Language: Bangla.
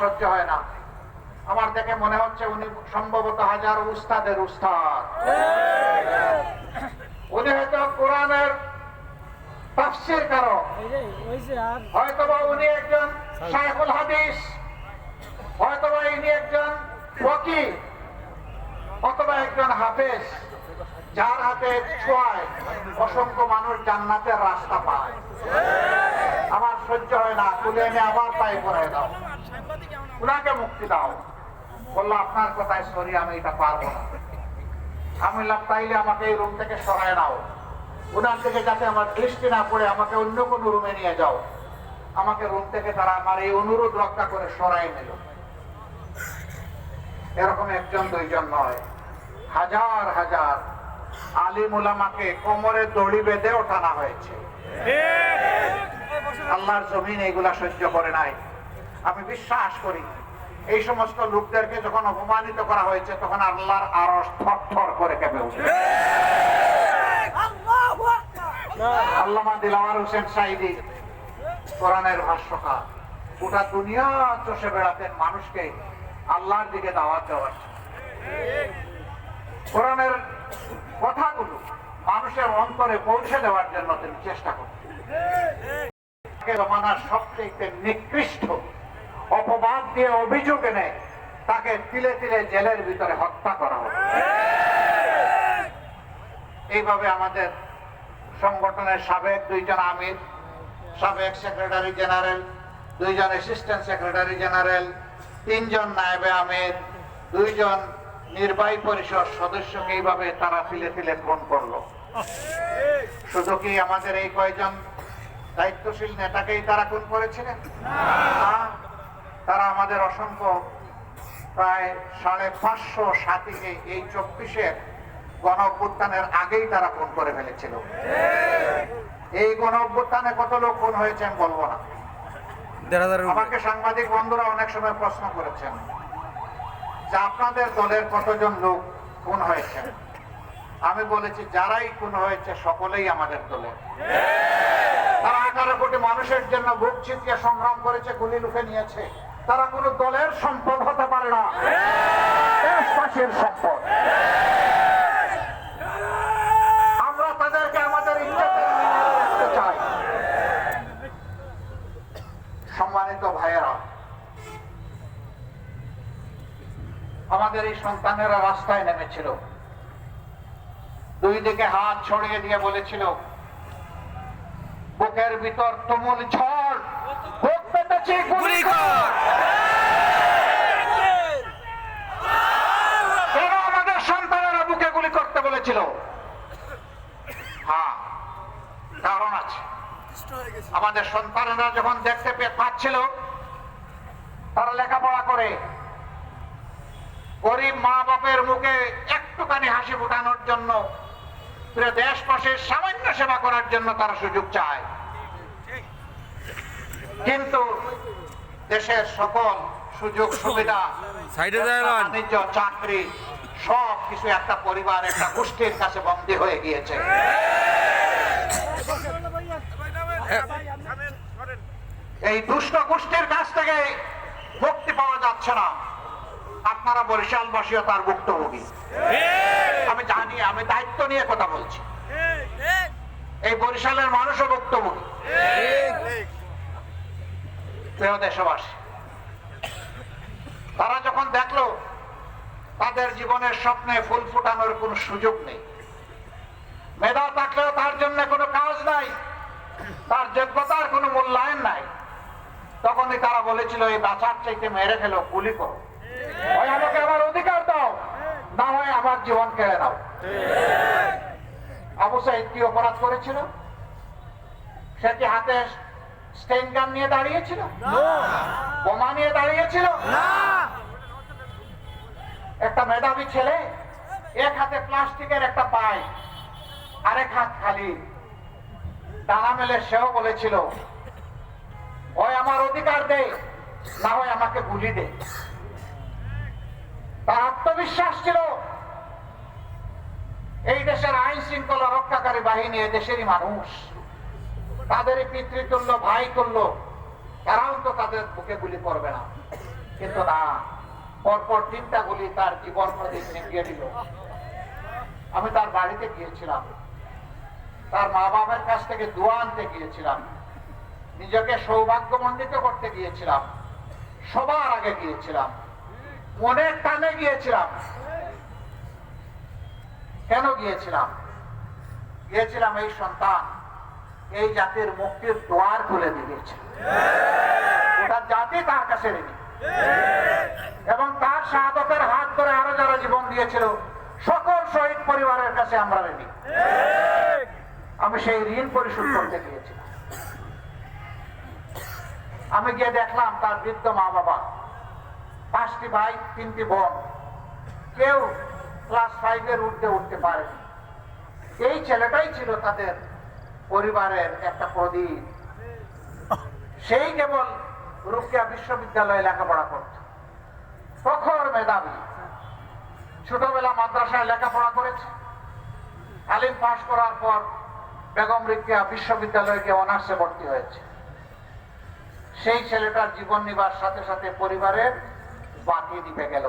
সহ্য হয় না। আমার দেখে মনে হচ্ছে উনি সম্ভবত হাজার উস্তাদের উস্তাদ। উনি হয়তো কোরআনের তাফসির কারও হয়তোবা উনি একজন শাইখুল হাদিস হয়তোবা ইনি একজন ওয়াকি অথবা একজন হাফেজ যার হাতে ছোঁয়ায় অসংখ্য মানুষ জান্নাতের রাস্তা পায়। আমার সহ্য হয় না তুলে এনে আবার পায়ে পড়ে দাও। উনাকে মুক্তি দাও। বলল আপনার কথায় সরি আমি এটা পারব না। আমি বললাম তাইলে আমাকে এই রুম থেকে সরায় নাও। উনার থেকে যাতে আমার দৃষ্টি না পড়ে আমাকে অন্য কোনো রুমে নিয়ে যাও। আমাকে রুম থেকে তারা আমার এই অনুরোধ রক্ষা করে সরাই নিল। এরকম একজন দুইজন নয়। হাজার হাজার আলিম উলামাকে কোমরে দড়ি বেঁধে ওঠানো হয়েছে। আল্লাহর জমিন এগুলা সহ্য করে নাই। আমি বিশ্বাস করি। এই সমস্ত লোকদেরকে যখন অপমানিত করা হয়েছে তখন আল্লাহর আরস থর করে কেঁপে উঠে। আল্লামা দিলাওয়ার হোসেন সাইদি কোরআনের ভাষ্যকার গোটা দুনিয়া চষে বেড়াতেন মানুষকে আল্লাহর দিকে দাওয়াত দেওয়ার কোরআনের কথাগুলো মানুষের অন্তরে পৌঁছে দেওয়ার জন্য তিনি চেষ্টা করতেন। জমানার সবচেয়ে নিকৃষ্ট অপবাদ দিয়ে অভিযোগ এনে তাকে তিলে তিলে জেলের ভিতরে হত্যা করা হবে। এইভাবে আমাদের সংগঠনের সাবেক দুইজন আমির, সাবেক সেক্রেটারি জেনারেল, দুইজন অ্যাসিস্ট্যান্ট সেক্রেটারি জেনারেল, তিনজন নায়েবে আমির, দুইজন নির্বাহী পরিষদ সদস্যকে এইভাবে তারা তিলে তিলে ফোন করল। শুধু কি আমাদের এই কয়জন দায়িত্বশীল নেতাকেই তারা খুন করেছিলেন? তারা আমাদের অসংখ্য প্রায় সাড়ে পাঁচশো সাথীকে এই চব্বিশের গণ অভ্যুত্থানের আগেই তারা খুন করে ফেলেছিল। এই গণ অভ্যুত্থানে কত লোক খুন হয়েছে আমি বলব না। আমাকে সাংবাদিক বন্ধুরা অনেক সময় প্রশ্ন করেছেন যে আপনাদের দলের কতজন লোক খুন হয়েছে? আমি বলেছি যারাই খুন হয়েছে সকলেই আমাদের দলের। তারা আঠারো কোটি মানুষের জন্য বুক ছিটকে সংগ্রাম করেছে গুলি লুকে নিয়েছে। তারা কোন দলের সম্পদ হতে পারে না। দেশবাসীর সম্পদ। আমরা তাদেরকে আমাদের চাই। সম্মানিত ভাইয়েরা, আমাদের এই সন্তানেরা রাস্তায় নেমেছিল। দুই দিকে হাত ছড়িয়ে দিয়ে বলেছিল, বুকের ভিতর তুমুল ঝড়, বুক পেতেছি, গুলি কেন আমাদের সন্তানেরা বুকে বলেছিল হ্যাঁ কারণ আছে। আমাদের সন্তানেরা যখন দেখতে পেয়ে পাচ্ছিল তারা লেখাপড়া করে। গরিব মা বাপের মুখে একটুখানি হাসি ফুটানোর জন্য দেশবাসীর সামান্য সেবা করার জন্য তারা সুযোগ চায়। কিন্তু দেশের সকল সুযোগ সুবিধা। বাণিজ্য চাকরি সব কিছু একটা পরিবার, একটা গোষ্ঠীর কাছে বন্দী হয়ে গিয়েছে। এই দুষ্ট গোষ্ঠীর কাছ থেকে মুক্তি পাওয়া যাচ্ছে না। আপনারা বরিশালবাসীও তার ভুক্তভোগী। আমি জানি, আমি দায়িত্ব নিয়ে কথা বলছি। এই বরিশালের মানুষও ভুক্তভোগী। দেশবাসী, তারা যখন দেখল তাদের জীবনের স্বপ্নে ফুল ফুটানোর কোনো সুযোগ নেই। মেধা থাকলেও তার জন্য কোনো কাজ নাই তার যোগ্যতার কোনো মূল্যায়ন নাই। তখনই তারা বলেছিল এই বাঁচার চাইতে মেরে ফেলো গুলি করো। হয় আমাকে আমার অধিকার দাও না হয় আমার জীবন কেড়ে নাও। আবু সাইদ কি অপরাধ করেছিল? সে কি হাতে স্টেন গান নিয়ে দাঁড়িয়েছিল? বোমা নিয়ে দাঁড়িয়েছিল? একটা মেধাবী ছেলে, এক হাতে প্লাস্টিকের একটা পাই, আরেক হাত খালি। ডানা মেলে সেও বলেছিল, হয় আমার অধিকার দে, না হয় আমাকে গুলি দে। তার আত্মবিশ্বাস ছিল, এই দেশের আইন শৃঙ্খলা রক্ষাকারী বাহিনী দেশেরই মানুষ। তাদেরই পিতৃতুল্য ভাই তুল্য তারাও তো তাদের বুকে গুলি করবে না। কিন্তু না পরপর তিনটা গুলি তার জীবন প্রদীপ নিভিয়ে দিল। আমি তার বাড়িতে গিয়েছিলাম। তার মা বাবার কাছ থেকে দোয়া আনতে গিয়েছিলাম। নিজেকে সৌভাগ্যমণ্ডিত করতে গিয়েছিলাম। সবার আগে গিয়েছিলাম। মনের টানে গিয়েছিলাম। কেন গিয়েছিলাম? গিয়েছিলাম এই সন্তান এই জাতির মুক্তির দ্বার খুলে দিয়েছে। ওটা জাতি তার কাছে ঋণী দিয়েছিল। সকল শহীদ পরিবারের কাছে আমরা ঋণী। আমি সেই ঋণ পরিশোধ করতে গিয়েছিলাম। আমি গিয়ে দেখলাম তার বৃদ্ধ মা বাবা, পাঁচটি ভাই, তিনটি বোন। কেউ ক্লাস ফাইভের উঠতে উঠতে পারেনি। এই ছেলেটাই ছিল তাদের পরিবারের একটা প্রদীপ। সেই কেবল রুকিয়া বিশ্ববিদ্যালয়ে লেখাপড়া করত। প্রখর মেধাবী। ছোটবেলা মাদ্রাসায় লেখাপড়া করেছে। আলিম পাশ করার পর বেগম রিকিয়া বিশ্ববিদ্যালয়ে গিয়ে অনার্সে ভর্তি হয়েছে। সেই ছেলেটার জীবন নিবার সাথে সাথে পরিবারের বাতি দিতে গেল।